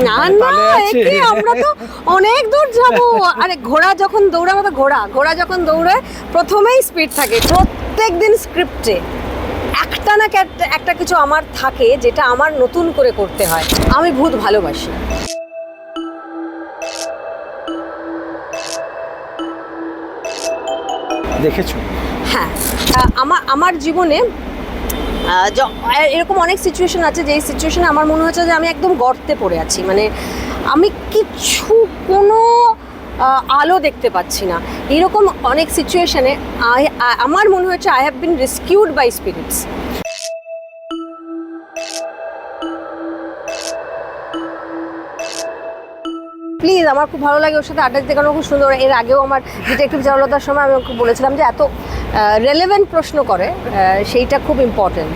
না মানে না একে আমরা তো অনেক দূর যাব। আরে ঘোড়া যখন দৌড়ায় ঘোড়া। ঘোড়া যখন দৌড়ায় প্রথমেই স্পিড থাকে। প্রত্যেক দিন স্ক্রিপ্টে একটা না একটা- কিছু আমার থাকে যেটা আমার নতুন করে করতে হয়। আমি ভূত ভালোবাসি। দেখেছ? হ্যাঁ আমার আমার জীবনে এরকম অনেক সিচুয়েশন আছে, যেই সিচুয়েশনে আমার মনে হচ্ছে যে আমি একদম গর্তে পড়ে আছি। মানে আমি কিচ্ছু কোনো আলো দেখতে পাচ্ছি না। এরকম অনেক সিচুয়েশনে আমার মনে হচ্ছে I have been rescued by spirits please আমার খুব ভালো লাগে ওর সাথে আড্ডা দিতে, কারণ খুব সুন্দর। এর আগেও আমার ডিটেকটিভ জনলতার সময় আমি ওকে বলেছিলাম যে এত রেলেভেন্ট প্রশ্ন করে সেইটা খুব ইম্পর্টেন্ট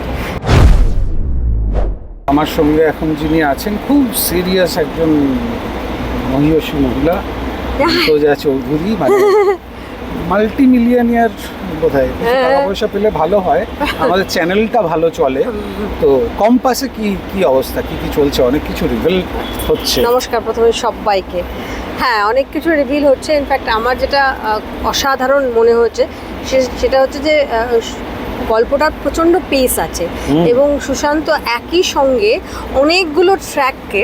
আমার সঙ্গে এখন যিনি আছেন খুব সিরিয়াস একজন মহিয়সী মহিলা সোজা চৌধুরী মানে মাল্টি মিলিয়নিয়ার বোধহয়। কিছু টাকা পয়সা পেলে ভালো হয়। আমাদের চ্যানেলটা ভালো চলে। তো কম্পাসে কি কি অবস্থা? কি কি চলছে? অনেক কিছু রিভেল হচ্ছে। নমস্কার প্রথমে সবাইকে। হ্যাঁ অনেক কিছু রিভিল হচ্ছে। ইনফ্যাক্ট আমার যেটা অসাধারণ মনে হচ্ছে সে- সেটা হচ্ছে যে গল্পটার প্রচণ্ড পেস আছে এবং সুশান্ত একই সঙ্গে অনেকগুলো ট্র্যাককে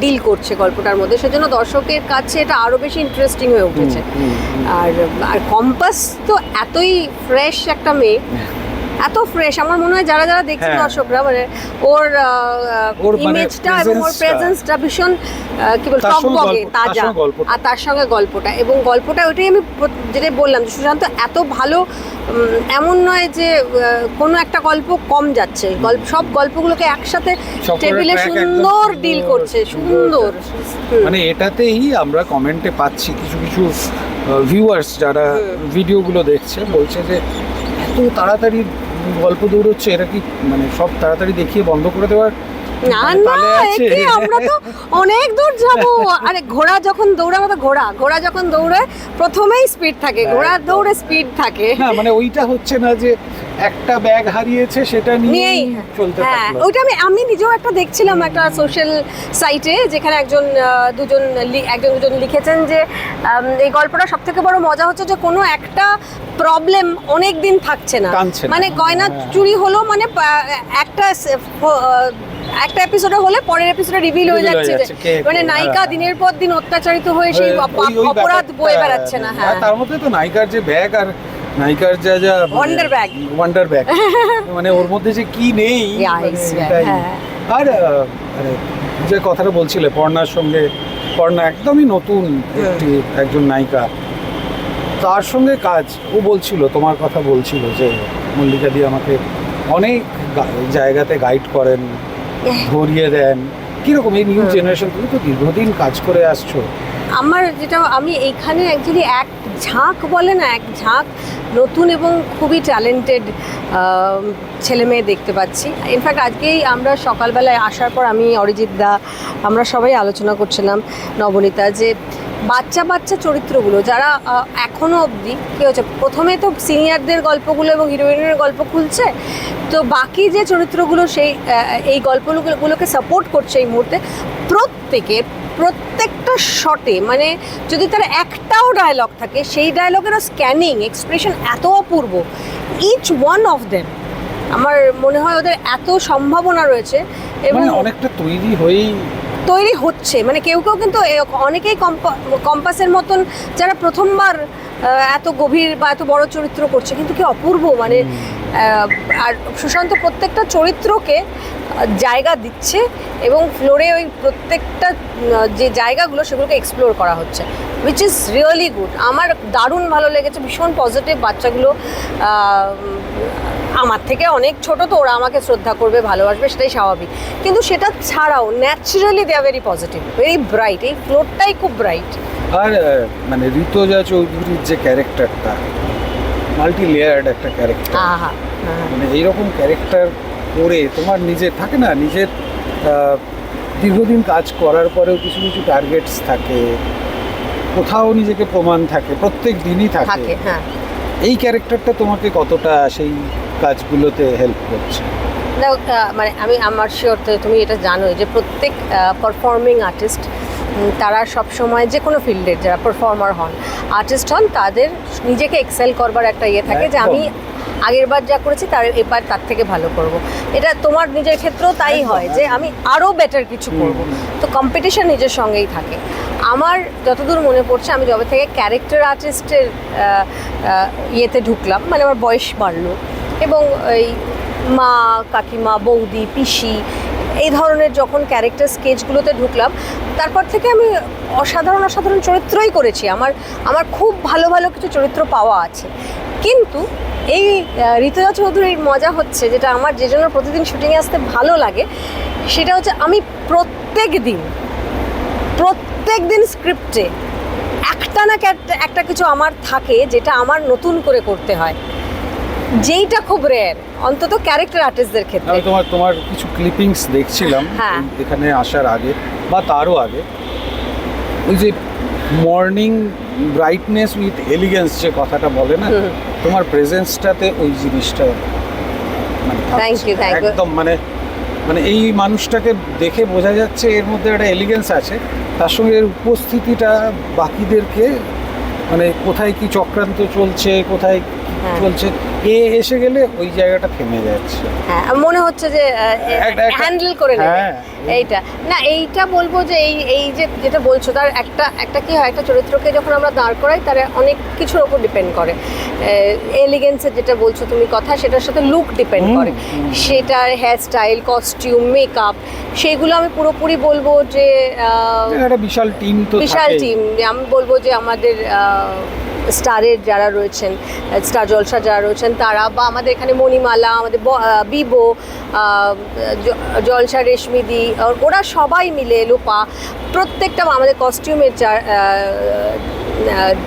ডিল করছে গল্পটার মধ্যে। সেজন্য দর্শকের কাছে এটা আরও বেশি ইন্টারেস্টিং হয়ে উঠেছে। আর আর কম্পাস তো এতই ফ্রেশ একটা মেয়ে। এত ফ্রেশ আমার মনে হয় যারা যারা দেখছে হ্যাঁ। দর্শকরা মানে ওর ওর মানে ইমেজটা এবং ওর প্রেজেন্সটা ভীষণ কি বল টকবগে তাজা। আর তার সঙ্গে গল্পটা। এবং গল্পটা ওইটাই আমি যেটা বললাম যে সুশান্ত এত ভালো এমন নয় যে কোনো একটা গল্প কম যাচ্ছে। গল্প সব গল্পগুলোকে একসাথে টেবিলে সুন্দর ডিল করছে সুন্দর। মানে এটাতেই আমরা কমেন্টে পাচ্ছি কিছু কিছু ভিউয়ার্স যারা ভিডিওগুলো দেখছে বলছে যে এত তাড়াতাড়ি গল্প দৌড়চ্ছে এটা কি মানে সব তাড়াতাড়ি দেখিয়ে বন্ধ করে দেওয়ার না না একে আমরা তো অনেক দূর যাব। আরে ঘোড়া যখন দৌড়ায় আমাদের ঘোড়া। ঘোড়া যখন দৌড়ায় প্রথমেই স্পিড থাকে। ঘোড়ার দৌড়ে স্পিড থাকে। না মানে ওইটা হচ্ছে না যে একটা ব্যাগ হারিয়েছে সেটা নিয়েই নিয়েই। চলতে হ্যাঁ ওইটা আমি আমি নিজেও একটা দেখছিলাম একটা সোশ্যাল সাইটে যেখানে একজন দুজন একজন দুজন লিখেছেন যে এই গল্পটা সব থেকে বড় মজা হচ্ছে যে কোনো একটা প্রবলেম অনেক দিন থাকছে না। মানে গয়না হ্যাঁ। চুরি হলো মানে একটা একটা এপিসোডে হলে পরের এপিসোডে রিভিল হয়ে যাচ্ছে যে- মানে নায়িকা। দিনের পর দিন অত্যাচারিত হয়ে সেই অপরাধ বয়ে বেড়াচ্ছে না হ্যাঁ তার মধ্যে তো নায়িকার যে ব্যাগ আর নায়িকার যা যা Wonder bag. ওয়ান্ডার ব্যাগ মানে ওর মধ্যে যে কি নেই মানে। হ্যাঁ। আর আরে, যে কথাটা বলছিলে পর্ণার সঙ্গে পর্ণা একদমই নতুন একটি একজন নায়িকা তার সঙ্গে কাজ ও বলছিল তোমার কথা বলছিল যে মল্লিকা দি আমাকে অনেক জায়গাতে গাইড করেন ধরিয়ে দেন। কীরকম এই নিউ জেনারেশন তুমি তো দীর্ঘদিন কাজ করে আসছো। আমার যেটা আমি এখানে অ্যাকচুয়ালি এক ঝাঁক বলে না এক ঝাঁক নতুন এবং খুবই ট্যালেন্টেড ছেলে মেয়ে দেখতে পাচ্ছি। ইনফ্যাক্ট আজকেই আমরা সকালবেলায় আসার পর আমি অরিজিৎ দা আমরা সবাই আলোচনা করছিলাম নবনীতা যে বাচ্চা বাচ্চা চরিত্রগুলো যারা আহ, এখনও অবধি কী হচ্ছে প্রথমে তো সিনিয়রদের গল্পগুলো এবং হিরোইনের গল্প খুলছে তো বাকি যে চরিত্রগুলো সেই এই গল্পগুলোগুলোকে সাপোর্ট করছে এই মুহূর্তে প্রত্যেকের প্রত্যেকটা শটে মানে যদি তার একটাও ডায়লগ থাকে সেই ডায়লগেরও স্ক্যানিং এক্সপ্রেশন এত অপূর্ব ইচ ওয়ান অফ দেম আমার মনে হয় ওদের এত সম্ভাবনা রয়েছে এবং মানে অনেকটা তৈরি হয়েই তৈরি হচ্ছে। মানে কেউ কেউ কিন্তু অনেকেই কম্পা- কম্পাসের মতন যারা প্রথমবার এত গভীর বা এত বড় চরিত্র করছে কিন্তু কি অপূর্ব মানে আর সুশান্ত প্রত্যেকটা চরিত্রকে জায়গা দিচ্ছে এবং ফ্লোরে ওই প্রত্যেকটা যে জায়গাগুলো সেগুলোকে এক্সপ্লোর করা হচ্ছে উইচ ইজ রিয়েলি গুড আমার দারুণ ভালো লেগেছে ভীষণ পজিটিভ বাচ্চাগুলো আমার থেকে অনেক ছোট তো ওরা আমাকে শ্রদ্ধা করবে ভালোবাসবে সেটাই স্বাভাবিক। কিন্তু সেটা ছাড়াও naturally they are very positive very bright এই ফ্লোরটাই খুব ব্রাইট আর মানে ঋতুজা চৌধুরীর যে ক্যারেক্টারটা মাল্টি লেয়ার্ড একটা ক্যারেক্টার মানে এইরকম ক্যারেক্টার করে তোমার নিজের থাকে না নিজের দীর্ঘদিন কাজ করার পরেও কিছু কিছু টার্গেটস থাকে কোথাও নিজেকে প্রমাণ থাকে প্রত্যেক দিনই থাকে। থাকে হ্যাঁ। এই ক্যারেক্টারটা তোমাকে কতটা সেই কাজগুলোতে হেল্প করছে? দেখো, মানে আমি আমার শিওর তুমি এটা জানোই যে প্রত্যেক পারফর্মিং আর্টিস্ট তারা সব সময় যে কোনো ফিল্ডের যারা পারফর্মার হন আর্টিস্ট হন তাদের নিজেকে এক্সেল করবার একটা ইয়ে থাকে যে আমি আগের বার যা করেছি তার এবার তার থেকে ভালো করব। এটা তোমার নিজের ক্ষেত্রেও তাই হয় যে আমি আরও বেটার কিছু করব। তো কম্পিটিশন নিজের সঙ্গেই থাকে। আমার যতদূর মনে পড়ছে আমি যবে থেকে ক্যারেক্টার আর্টিস্টের ইয়েতে ঢুকলাম মানে আমার বয়স বাড়লো এবং এই মা কাকিমা বৌদি পিসি এই ধরনের যখন ক্যারেক্টার স্কেচগুলোতে ঢুকলাম তারপর থেকে আমি অসাধারণ অসাধারণ চরিত্রই করেছি। আমার আমার খুব ভালো ভালো কিছু চরিত্র পাওয়া আছে। কিন্তু এই ঋতুজা চৌধুরীর মজা হচ্ছে যেটা আমার যে জন্য প্রতিদিন শুটিংয়ে আসতে ভালো লাগে সেটা হচ্ছে আমি প্রত্যেক দিন প্রত্যেক দিন স্ক্রিপ্টে একটা না একটা- কিছু আমার থাকে যেটা আমার নতুন করে করতে হয়। যেইটা খুব রেয়ার অন্তত ক্যারেক্টার আর্টিস্টদের ক্ষেত্রে। আমি তোমার তোমার কিছু ক্লিপিংস দেখছিলাম হ্যাঁ। এখানে আসার আগে বা তারও আগে। ওই যে মর্নিং ব্রাইটনেস উইথ এলিগেন্স যে কথাটা বলে না তোমার প্রেজেন্সটাতে ওই জিনিসটা মানে একদম মানে মানে এই মানুষটাকে দেখে বোঝা যাচ্ছে এর মধ্যে একটা এলিগেন্স আছে তার সঙ্গে এর উপস্থিতিটা বাকিদেরকে মানে কোথায় কি চক্রান্ত চলছে কোথায় কি হ্যাঁ। চলছে এ এসে গেলে ওই জায়গাটা থেমে যাচ্ছে। হ্যাঁ মনে হচ্ছে যে হ্যান্ডেল করে নেবে। হ্যাঁ। এইটা। না এইটা বলব যে এই এই যে যেটা বলছো তার একটা একটা কি হয় একটা চরিত্রকে যখন আমরা দাঁড় করাই তার অনেক কিছুর ওপর ডিপেন্ড করে। এলিগেন্সের যেটা বলছো তুমি কথা সেটার সাথে লুক ডিপেন্ড করে। সেটার হেয়ার স্টাইল কস্টিউম মেকআপ সেগুলো আমি পুরোপুরি বলব যে একটা বিশাল টিম তো বিশাল। টিম আমি বলব যে আমাদের স্টারের যারা রয়েছেন স্টার জলসা যারা রয়েছেন তারা বা আমাদের এখানে মণিমালা আমাদের বিবো জলসা রেশমিদি ওর- ওরা সবাই মিলে লোপা প্রত্যেকটা আমাদের কস্টিউমের যা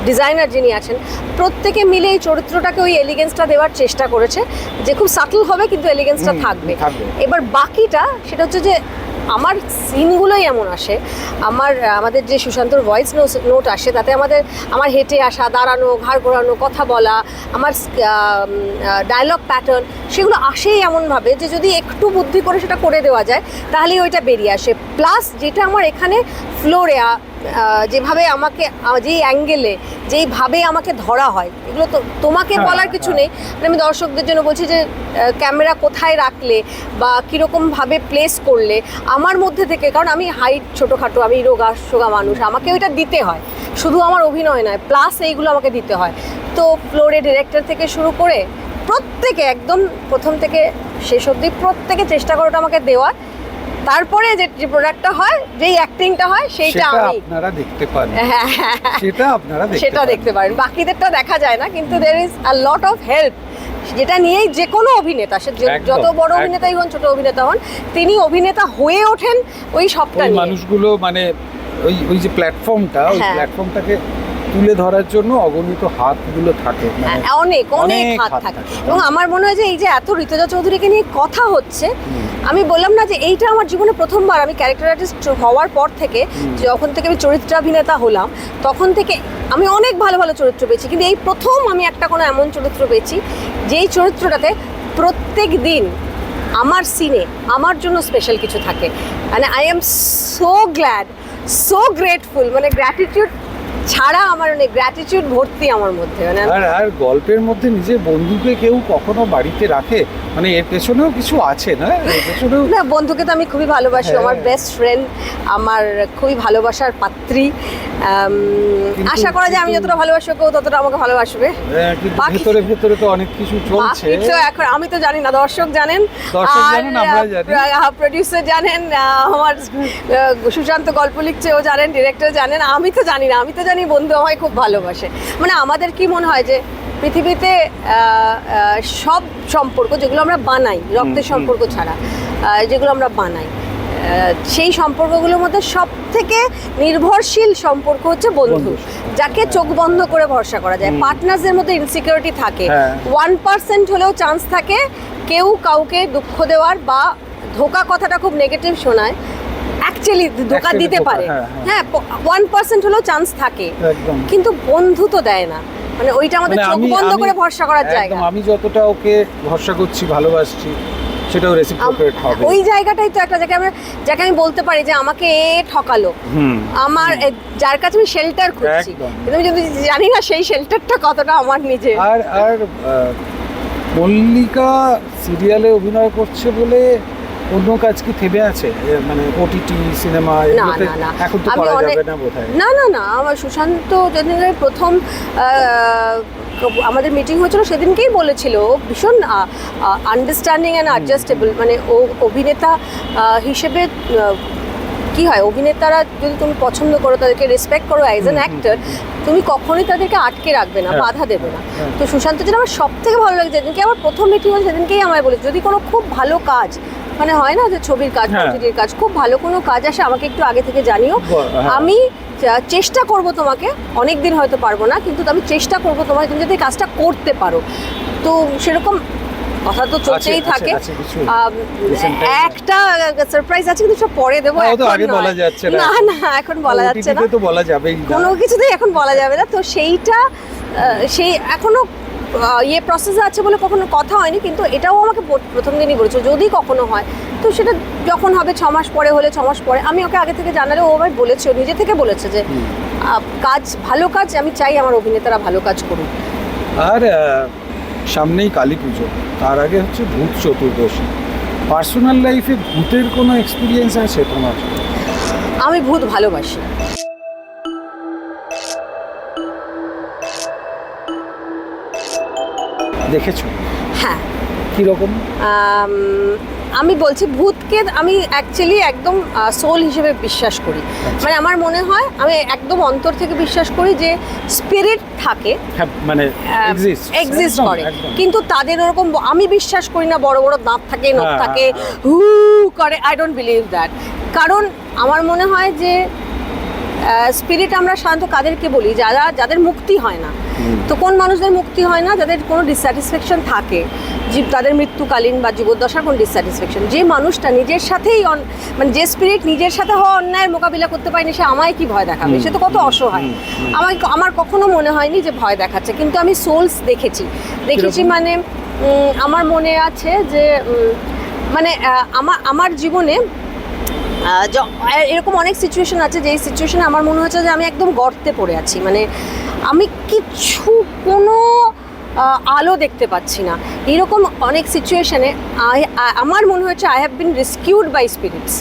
ডিজাইনার যিনি আছেন প্রত্যেকে মিলে এই চরিত্রটাকে ওই এলিগেন্সটা দেওয়ার চেষ্টা করেছে যে খুব সাটল হবে কিন্তু এলিগেন্সটা থাকবে। এবার বাকিটা সেটা হচ্ছে যে আমার সিনগুলোই এমন আসে। আমার, আমাদের যে সুশান্তর ভয়েস নোট আসে, তাতে আমাদের, আমার হেঁটে আসা, দাঁড়ানো, ঘাড় ঘোরানো, কথা বলা, আমার ডায়লগ প্যাটার্ন সেগুলো আসেই এমনভাবে যে যদি একটু বুদ্ধি করে সেটা করে দেওয়া যায়, তাহলেই ওইটা বেরিয়ে আসে। প্লাস যেটা আমার এখানে ফ্লোরে যেভাবে আমাকে যেই অ্যাঙ্গেলে যেইভাবে আমাকে ধরা হয় এগুলো তো তোমাকে হ্যাঁ, বলার কিছু হ্যাঁ। নেই মানে আমি দর্শকদের জন্য বলছি যে ক্যামেরা কোথায় রাখলে বা কীরকমভাবে প্লেস করলে আমার মধ্যে থেকে কারণ আমি হাইট ছোটোখাটো আমি রোগা সোগা মানুষ আমাকে ওইটা দিতে হয়। শুধু আমার অভিনয় নয় প্লাস এইগুলো আমাকে দিতে হয়। তো ফ্লোরে ডিরেক্টর থেকে শুরু করে প্রত্যেকে একদম প্রথম থেকে শেষ অবধি প্রত্যেকে চেষ্টা করে ওটা আমাকে দেওয়ার তারপরে যে প্রোডাক্টটা হয় যেই অ্যাক্টিংটা হয় সেইটা আমি আপনারা দেখতে পান। হ্যাঁ হ্যাঁ হ্যাঁ সেটা আপনারা দেখতে সেটা দেখতে পারেন। বাকিদেরটা দেখা যায় না কিন্তু there is a lot of help যেটা নিয়েই যে কোনো অভিনেতা সে যত বড় অভিনেতাই হন ছোট অভিনেতা হন তিনি অভিনেতা হয়ে ওঠেন ওই সবটা মানুষগুলো মানে ওই ওই যে প্ল্যাটফর্মটা ওই। প্ল্যাটফর্মটাকে তুলে ধরার জন্য অগণিত হাতগুলো থাকে মানে অনেক অনেক হাত থাকে। এবং আমার মনে হয় যে এই যে এত ঋতুজা চৌধুরীকে নিয়ে কথা হচ্ছে আমি বললাম না যে এইটা আমার জীবনে প্রথমবার আমি ক্যারেক্টার আর্টিস্ট হওয়ার পর থেকে। যখন থেকে আমি চরিত্রাভিনেতা হলাম তখন থেকে আমি অনেক ভালো ভালো চরিত্র পেয়েছি কিন্তু এই প্রথম আমি একটা কোনো এমন চরিত্র পেয়েছি যেই চরিত্রটাতে প্রত্যেক দিন আমার সিনে আমার জন্য স্পেশাল কিছু থাকে মানে I am so glad so grateful মানে গ্র্যাটিটিউড ছাড়া আমার মানে গ্র্যাটিটিউড ভর্তি আমার মধ্যে। মানে আর আর গল্পের মধ্যে নিজের বন্ধুকে কেউ কখনো বাড়িতে রাখে? মানে এর পেছনেও কিছু আছে না? এর পেছনেও না বন্ধুকে তো আমি খুবই ভালোবাসি। হ্যাঁ। আমার বেস্ট ফ্রেন্ড আমার খুবই ভালোবাসার পাত্রী। আশা করা যায় আমি যতটা ভালোবাসি ওকেও ততটা আমাকে ভালোবাসবে। বাকি- ভেতরে ভেতরে তো অনেক কিছু চলছে। তো এখন আমি তো জানি না দর্শক জানেন। প্রডিউসার জানেন আমার সুশান্ত গল্প লিখছে ও জানেন ডিরেক্টর জানেন আমি তো জানি না আমি তো জানি বন্ধু আমায় খুব ভালোবাসে মানে আমাদের কি মনে হয় যে পৃথিবীতে সব সম্পর্ক যেগুলো আমরা বানাই রক্তের সম্পর্ক ছাড়া যেগুলো আমরা বানাই সেই সম্পর্কগুলোর মধ্যে সব থেকে নির্ভরশীল সম্পর্ক হচ্ছে বন্ধু। যাকে চোখ বন্ধ করে ভরসা করা যায় হুম। পার্টনারদের মধ্যে ইনসিকিউরিটি থাকে হ্যাঁ। ওয়ান পার্সেন্ট হলেও চান্স থাকে কেউ কাউকে দুঃখ দেওয়ার বা ধোকা কথাটা খুব নেগেটিভ শোনায় অ্যাকচুয়ালি ধোকা দিতে পারে। হ্যাঁ, হ্যাঁ। ওয়ান পার্সেন্ট হলেও চান্স থাকে। কিন্তু বন্ধু তো দেয় না। মানে ওইটা আমাদের মানে চোখ বন্ধ করে ভরসা করার জায়গা। আমি যতটা ওকে ভরসা করছি ভালোবাসছি সেটাও রেসিপ্রোকেট হবে। ওই জায়গাটাই তো একটা জায়গায় আমরা যাকে আমি বলতে পারি যে আমাকে এ ঠকালো। আমার যার কাছে আমি শেল্টার খুঁজছি। আমি যদি জানি না সেই শেল্টারটা কতটা আমার নিজে আর আর মল্লিকা সিরিয়ালে অভিনয় করছে বলে অন্য কাজ কি থেমে আছে মানে ওটিটি সিনেমা না, না, না। এখন তো করা যাবে না বোধহয় না না না আমার সুশান্ত যেদিনের প্রথম আমাদের মিটিং হয়েছিল সেদিনকেই বলেছিল ভীষণ আন্ডারস্ট্যান্ডিং অ্যান্ড অ্যাডজাস্টেবল মানে ও অভিনেতা হিসেবে কি হয় অভিনেতারা যদি তুমি পছন্দ করো তাদেরকে রেসপেক্ট করো অ্যাজ অ্যান অ্যাক্টর তুমি কখনোই তাদেরকে আটকে রাখবে না হ্যাঁ। বাধা দেবে না হ্যাঁ। তো সুশান্ত যেটা আমার সব থেকে ভালো লাগে যেদিনকে আমার প্রথম মিটিং হয় সেদিনকেই আমায় বলেছে যদি কোনো খুব ভালো কাজ মানে হয় না যে ছবির কাজ হ্যাঁ। ওটিটির কাজ খুব ভালো কোনো কাজ আসে আমাকে একটু আগে থেকে জানিও। আমি চেষ্টা করব তোমাকে অনেক দিন হয়তো পারব না কিন্তু আমি চেষ্টা করব তোমাকে তুমি যাতে এই কাজটা করতে পারো তো সেরকম কথা তো চলতেই থাকে। একটা সারপ্রাইজ আছে কিন্তু সব পরে দেবো আগে বলা যাচ্ছে না। না এখন বলা যাচ্ছে না। তো বলা যাবেই না। কোনো কিছুতেই এখন বলা যাবে না। তো সেইটা সেই এখনও ইয়ে প্রসেসে আছে বলে কখনো কথা হয়নি কিন্তু এটাও আমাকে প্রথম দিনই বলেছে যদি কখনো হয়। তো সেটা যখন হবে ছ মাস পরে হলে ছ মাস পরে আমি ওকে আগে থেকে জানালে ও আমায় বলেছে নিজে থেকে বলেছে যে কাজ ভালো কাজ আমি চাই আমার অভিনেতারা ভালো কাজ করুক। আর সামনেই কালী পুজো। তার আগে হচ্ছে ভূত চতুর্দশী। পার্সোনাল লাইফে ভূতের কোনো এক্সপিরিয়েন্স আছে তোমার? আমি ভূত ভালোবাসি। দেখেছ? হ্যাঁ। কীরকম আম, আমি বলছি ভূতকে আমি অ্যাকচুয়ালি একদম সোল হিসেবে বিশ্বাস করি। মানে আমার মনে হয় আমি একদম অন্তর থেকে বিশ্বাস করি যে স্পিরিট থাকে। হ্যাঁ মানে এক্সিস্ট করে। কিন্তু তাদের ওরকম আমি বিশ্বাস করি না বড় বড় দাঁত থাকে নখ হ্যাঁ, থাকে হু করে আই ডোন্ট বিলিভ দ্যাট কারণ আমার মনে হয় যে স্পিরিট আমরা সাধারণত কাদেরকে বলি যারা যাদের মুক্তি হয় না। তো কোন মানুষদের মুক্তি হয় না? যাদের কোনো ডিসস্যাটিসফ্যাকশন থাকে জীব তাদের মৃত্যুকালীন বা জীবদ্দশার কোনো ডিসস্যাটিসফ্যাকশন যে মানুষটা নিজের সাথেই অন- মানে যে স্পিরিট নিজের সাথে হওয়া অন্যায়ের মোকাবিলা করতে পারেনি সে আমায় কি ভয় দেখাবে? সে তো কত অসহায়। আমার আমার কখনো মনে হয়নি যে ভয় দেখাচ্ছে কিন্তু আমি সোলস দেখেছি। দেখেছি মানে আমার মনে আছে যে মানে আমার আমার জীবনে এরকম অনেক সিচুয়েশন আছে যেই সিচুয়েশনে আমার মনে হচ্ছে যে আমি একদম গর্তে পড়ে আছি। মানে আমি কিচ্ছু কোনো আলো দেখতে পাচ্ছি না। এরকম অনেক সিচুয়েশানে আমার মনে হয়েছে I have been rescued by spirits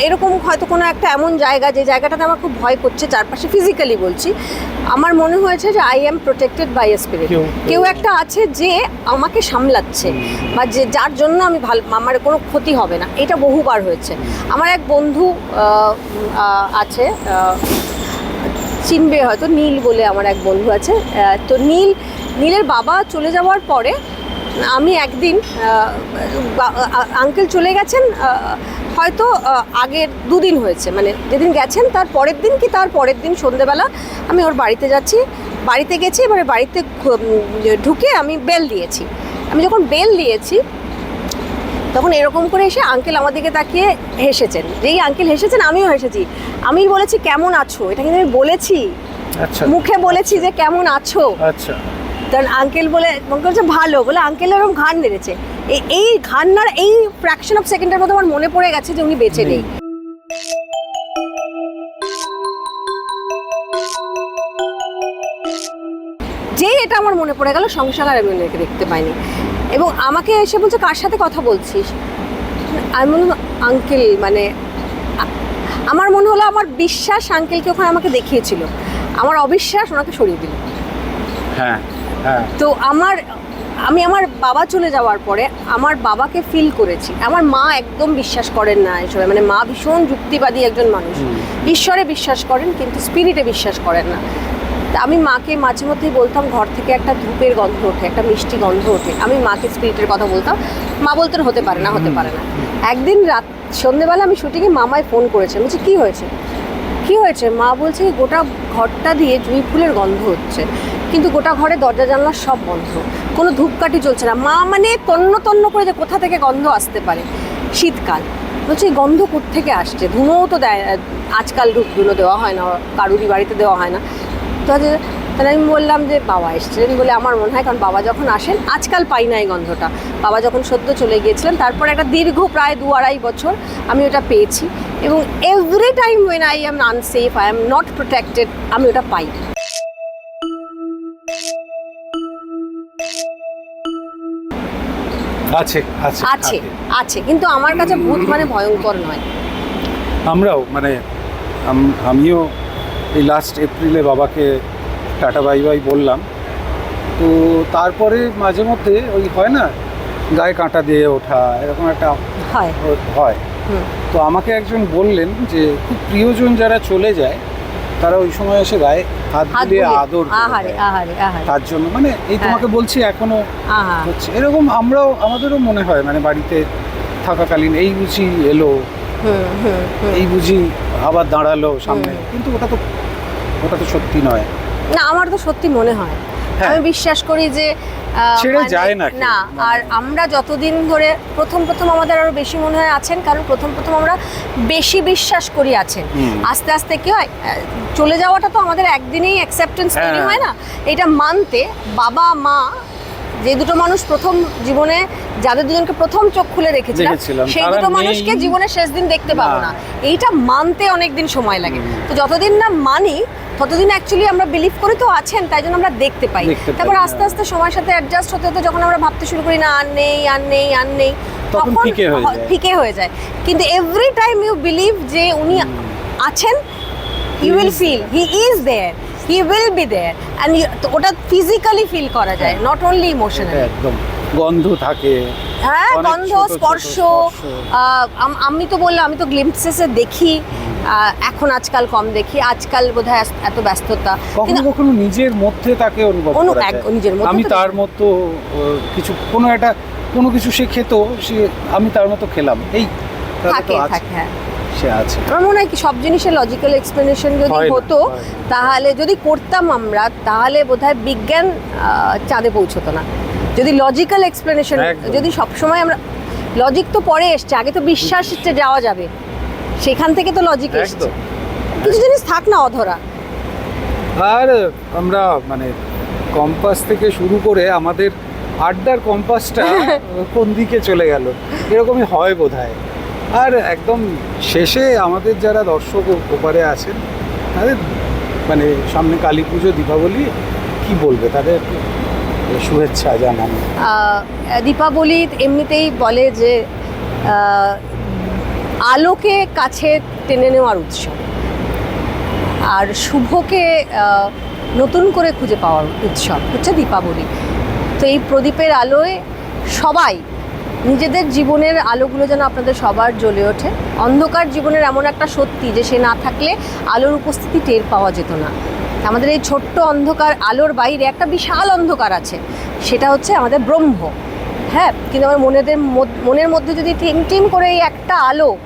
এরকম হয়তো কোনো একটা এমন জায়গা যে জায়গাটাতে আমার খুব ভয় করছে চারপাশে ফিজিক্যালি বলছি আমার মনে হয়েছে যে I am protected by spirit কেউ- একটা আছে যে আমাকে সামলাচ্ছে বা যে যার জন্য আমি ভালো আমার কোনো ক্ষতি হবে না। এটা বহুবার হয়েছে। আমার এক বন্ধু আছে চিনবে হয়তো নীল বলে আমার এক বন্ধু আছে। তো নীল নীলের বাবা চলে যাওয়ার পরে আমি একদিন আঙ্কেল চলে গেছেন হয়তো আগের দুদিন হয়েছে। মানে যেদিন গেছেন তার পরের দিন কি তার পরের দিন সন্ধেবেলা আমি ওর বাড়িতে যাচ্ছি। বাড়িতে গেছি এবারে বাড়িতে ঢুকে আমি বেল দিয়েছি। আমি যখন বেল দিয়েছি তখন এরকম করে এসে আঙ্কেল আমার দিকে তাকিয়ে হেসেছেন। যেই আঙ্কেল হেসেছেন আমিও হেসেছি। আমি বলেছি কেমন আছো? এটা কিন্তু আমি বলেছি। আচ্ছা। মুখে বলেছি যে কেমন আছো? আচ্ছা। তখন আঙ্কেল বলে মনে করছে ভালো। বলে আঙ্কেল এরকম ঘান নেড়েছে। এই ঘান্নার এই ফ্র্যাকশন অফ সেকেন্ডের মধ্যে আমার মনে পড়ে গেছে যে উনি বেঁচে নেই। যেই এটা আমার মনে পড়ে গেল আর আমি ওনাকে দেখতে পাইনি। এবং আমাকে এসে বলছে, কার সাথে কথা বলছিস? আমি বললাম আঙ্কেল মানে আমার মনে হলো আমার বিশ্বাস আঙ্কেলকে ওখানে আমাকে দেখিয়েছিল। আমার অবিশ্বাস ওনাকে সরিয়ে দিল। হ্যাঁ। তো আমার আমি আমার বাবা চলে যাওয়ার পরে আমার বাবাকে ফিল করেছি। আমার মা একদম বিশ্বাস করেন না এসবে মানে মা ভীষণ যুক্তিবাদী একজন মানুষ। ঈশ্বরে বিশ্বাস করেন কিন্তু স্পিরিটে বিশ্বাস করেন না। আমি মাকে মাঝে মধ্যেই বলতাম ঘর থেকে একটা ধূপের গন্ধ ওঠে একটা মিষ্টি গন্ধ ওঠে। আমি মাকে স্পিরিটের কথা বলতাম। মা বলতেন হতে পারে না হতে পারে না। একদিন রাত সন্ধেবেলা আমি শুটিংয়ে মামায় ফোন করেছে বলছি কী হয়েছে? কি হয়েছে? মা বলছে গোটা ঘরটা দিয়ে জুঁই ফুলের গন্ধ হচ্ছে। কিন্তু গোটা ঘরে দরজা, জানলা সব বন্ধ। কোনো ধূপকাঠি চলছে না। মা মানে তন্ন তন্ন করে যে কোথা থেকে গন্ধ আসতে পারে। শীতকাল। বলছে, "এই গন্ধ থেকে আসছে? ধুমোও তো দেয় আজকাল ধূপগুলো দেওয়া হয় না, কারুরই বাড়িতে দেওয়া হয় না। তো তাহলে আমি বললাম যে বাবা এসছিলেন বলে আমার মনে হয় কারণ বাবা যখন আসেন আজকাল পাই না এই গন্ধটা। বাবা যখন সদ্য চলে গিয়েছিলেন তারপর একটা দীর্ঘ প্রায় দু আড়াই বছর আমি ওটা পেয়েছি এবং every time when I am unsafe I am not protected আমি ওটা পাই আছে আছে আছে আছে। কিন্তু আমার কাছে ভূত মানে ভয়ঙ্কর নয়। আমরাও মানে আমিও এই লাস্ট এপ্রিলে বাবাকে টাটা বাই বাই বললাম। তো তারপরে মাঝে মধ্যে ওই হয় না গায়ে কাঁটা দিয়ে ওঠা এরকম একটা হয়। হয়। তো আমাকে একজন বললেন যে খুব প্রিয়জন যারা চলে যায় তারা ওই সময় এসে গায়ে হাত দিয়ে। আদর তার জন্য মানে এই হ্যাঁ। তোমাকে বলছি এখনও হচ্ছে। এরকম আমরাও আমাদেরও মনে হয় মানে বাড়িতে থাকাকালীন এই বুঝি এলো এই বুঝি আবার দাঁড়াল সামনে। কিন্তু ওটা তো ওটা তো সত্যি নয়। না আমার তো সত্যি মনে হয়। হ্যাঁ। আমি বিশ্বাস করি যে ছেড়ে মানে- যায় না না আর আমরা যতদিন ধরে প্রথম প্রথম আমাদের আরও বেশি মনে হয় আছেন কারণ প্রথম প্রথম আমরা বেশি বিশ্বাস করি আছেন। আস্তে আস্তে কি হয় চলে যাওয়াটা তো আমাদের একদিনেই অ্যাকসেপ্টেন্স তৈরি। হয় না। এটা মানতে বাবা মা যে দুটো মানুষ প্রথম জীবনে যাদের দুজনকে প্রথম চোখ খুলে রেখেছিলাম সেই দুটো মানুষকে জীবনের শেষ দিন দেখতে পাবো না। এইটা মানতে অনেক দিন সময় লাগে। তো যতদিন না মানি ততদিন অ্যাকচুয়ালি আমরা বিলিভ করি তো আছেন তাই জন্য আমরা দেখতে পাই। তারপর হ্যাঁ। আস্তে আস্তে সময়ের সাথে অ্যাডজাস্ট হতে হতে যখন আমরা ভাবতে শুরু করি না আর নেই আর নেই আর নেই তখন হয়ে। ফিকে হয়ে যায়। কিন্তু এভরি টাইম ইউ বিলিভ যে উনি আছেন you will feel he is there he will be there and ওটা ফিজিক্যালি ফিল করা যায়। নট অনলি ইমোশনালি একদম গন্ধ থাকে। হ্যাঁ গন্ধ স্পর্শ আম- তো বললাম আমি তো গ্লিমসেসে দেখি এখন আজকাল কম দেখি আজকাল বোধহয় এত- ব্যস্ততা। কখনো কখনো নিজের মধ্যে তাকে অনুভব। নিজের মধ্যে আমি তার মতো কিছু কোনো একটা কোনো কিছু সে খেত সে আমি তার মতো খেলাম। এই থাকে থাকে হ্যাঁ। সে আছে। আমার মনে হয় কি সব জিনিসের লজিক্যাল এক্সপ্লেনেশন যদি হতো তাহলে যদি করতাম আমরা তাহলে বোধহয় বিজ্ঞান চাঁদে পৌঁছতো না। যদি লজিক্যাল এক্সপ্লেনেশন যদি সবসময় আমরা লজিক তো পরে এসছে আগে তো বিশ্বাসে যাওয়া যাবে। সেখান থেকে তো লজিক এসছে। কিছু জিনিস থাক না অধরা। আর আমরা মানে কম্পাস থেকে শুরু করে আমাদের আড্ডার কম্পাসটা কোন দিকে চলে গেল? এরকমই হয় বোধ আর একদম শেষে আমাদের যারা দর্শক ওপারে আছেন, তাদের মানে সামনে কালী পুজো, দীপাবলি, কি বলবে? তাদের শুভেচ্ছা জানান। দীপাবলি এমনিতেই বলে যে আলোকে কাছে টেনে নেওয়ার উৎসব। আর শুভকে নতুন করে খুঁজে পাওয়ার উৎসব হচ্ছে দীপাবলি। তো এই প্রদীপের আলোয় সবাই নিজেদের জীবনের আলোগুলো যেন আপনাদের সবার জ্বলে ওঠে। অন্ধকার জীবনের এমন একটা সত্যি যে সে না থাকলে আলোর উপস্থিতি টের পাওয়া যেত না। আমাদের এই ছোট্ট অন্ধকার আলোর বাইরে একটা বিশাল অন্ধকার আছে। সেটা হচ্ছে আমাদের ব্রহ্ম। হ্যাঁ কিন্তু আমার মনেদের মনের মধ্যে যদি টিম টিম করে এই একটা আলো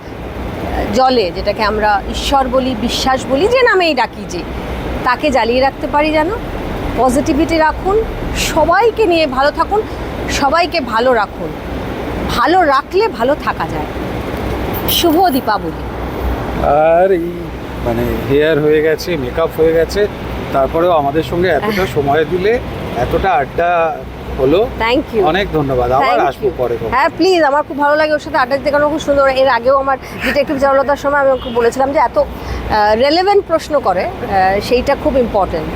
জলে যেটাকে আমরা ঈশ্বর বলি, বিশ্বাস বলি, যে নামেই ডাকি যে, তাকে জ্বালিয়ে রাখতে পারি যেন। পজিটিভিটি রাখুন, সবাইকে নিয়ে ভালো থাকুন, সবাইকে ভালো রাখুন। ভালো রাখলে ভালো থাকা যায়। শুভ দীপাবলি। আর এই মানে হেয়ার হয়ে গেছে মেকআপ হয়ে গেছে তারপরেও আমাদের সঙ্গে এতটা সময় দিলে এতটা আড্ডা হলো। থ্যাংক ইউ অনেক ধন্যবাদ আবার আসব পরে হ্যাঁ প্লিজ আমার খুব ভালো লাগে ওর সাথে আড্ডা দিতে কারণ খুব সুন্দর। এর আগেও আমার ডিটেকটিভ চারুলতার সময় আমি ওকে বলেছিলাম যে এত রেলেভেন্ট প্রশ্ন করে সেইটা খুব ইম্পর্টেন্ট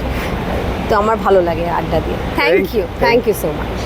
তো আমার ভালো লাগে আড্ডা দিয়ে। Thank you thank you so much